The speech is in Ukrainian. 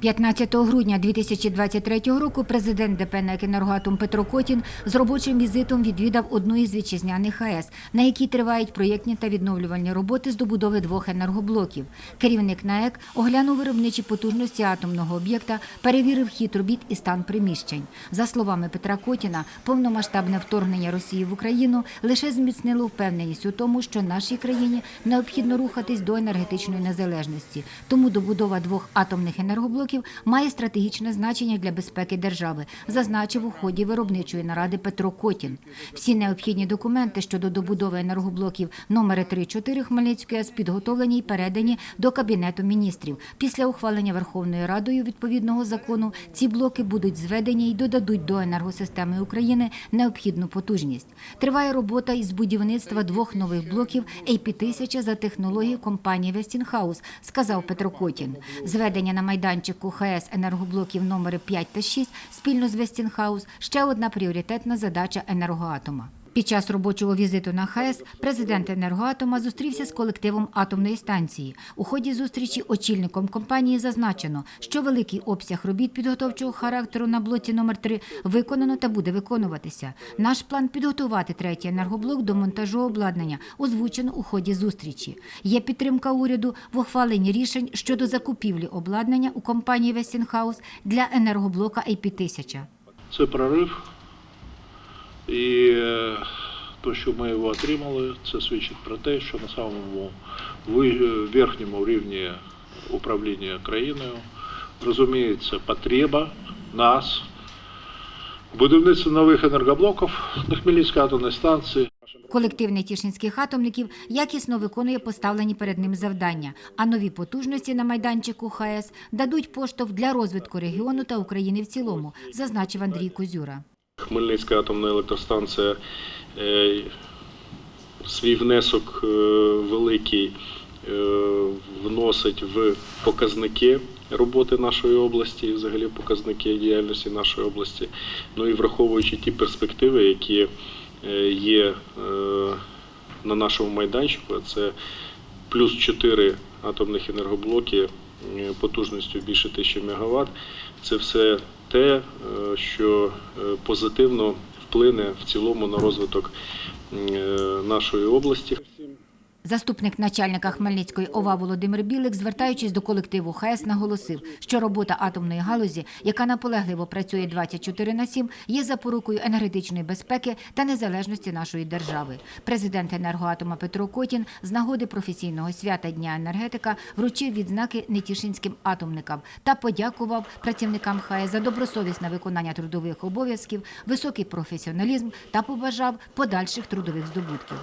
15 грудня 2023 року президент ДП «НЕК «Енергоатом» Петро Котін з робочим візитом відвідав одну із вітчизняних АЕС, на якій тривають проєктні та відновлювальні роботи з добудови двох енергоблоків. Керівник НАЕК оглянув виробничі потужності атомного об'єкта, перевірив хід робіт і стан приміщень. За словами Петра Котіна, повномасштабне вторгнення Росії в Україну лише зміцнило впевненість у тому, що нашій країні необхідно рухатись до енергетичної незалежності. Тому добудова двох атомних енергоблоків має стратегічне значення для безпеки держави, зазначив у ході виробничої наради Петро Котін. Всі необхідні документи щодо добудови енергоблоків номери 3-4 Хмельницької АЕС підготовлені і передані до Кабінету міністрів. Після ухвалення Верховною Радою відповідного закону ці блоки будуть зведені і додадуть до енергосистеми України необхідну потужність. Триває робота із будівництва двох нових блоків AP-1000 за технологією компанії Westinghouse, сказав Петро Котін. Зведення на майданчику ХС енергоблоків номери 5 та 6 спільно з Вестінхаус – ще одна пріоритетна задача енергоатома. Під час робочого візиту на ХАЕС президент енергоатома зустрівся з колективом атомної станції. У ході зустрічі очільником компанії зазначено, що великий обсяг робіт підготовчого характеру на блоці номер 3 виконано та буде виконуватися. Наш план підготувати третій енергоблок до монтажу обладнання озвучено у ході зустрічі. Є підтримка уряду в ухваленні рішень щодо закупівлі обладнання у компанії Westinghouse для енергоблока AP-1000. Це прорив. І е, те, що ми його отримали, це свідчить про те, що на самому верхньому рівні управління країною розуміється потреба нас, будівництво нових енергоблоків на Хмельницькій атомній станції. Колектив нетішинських атомників якісно виконує поставлені перед ним завдання, а нові потужності на майданчику ХАЕС дадуть поштовх для розвитку регіону та України в цілому, зазначив Андрій Козюра. Хмельницька атомна електростанція е, свій внесок е, великий е, вносить в показники роботи нашої області, і взагалі показники діяльності нашої області. Ну і враховуючи ті перспективи, які є на нашому майданчику, це плюс 4 атомних енергоблоки потужністю більше 1000 МВт. Це все те, е, що е, позитивно вплине в цілому на розвиток е, нашої області. Заступник начальника Хмельницької ОВА Володимир Білик, звертаючись до колективу ХАЕС, наголосив, що робота атомної галузі, яка наполегливо працює 24 на 7, є запорукою енергетичної безпеки та незалежності нашої держави. Президент енергоатома Петро Котін з нагоди професійного свята Дня енергетика вручив відзнаки нетішинським атомникам та подякував працівникам ХАЕС за добросовісне виконання трудових обов'язків, високий професіоналізм та побажав подальших трудових здобутків.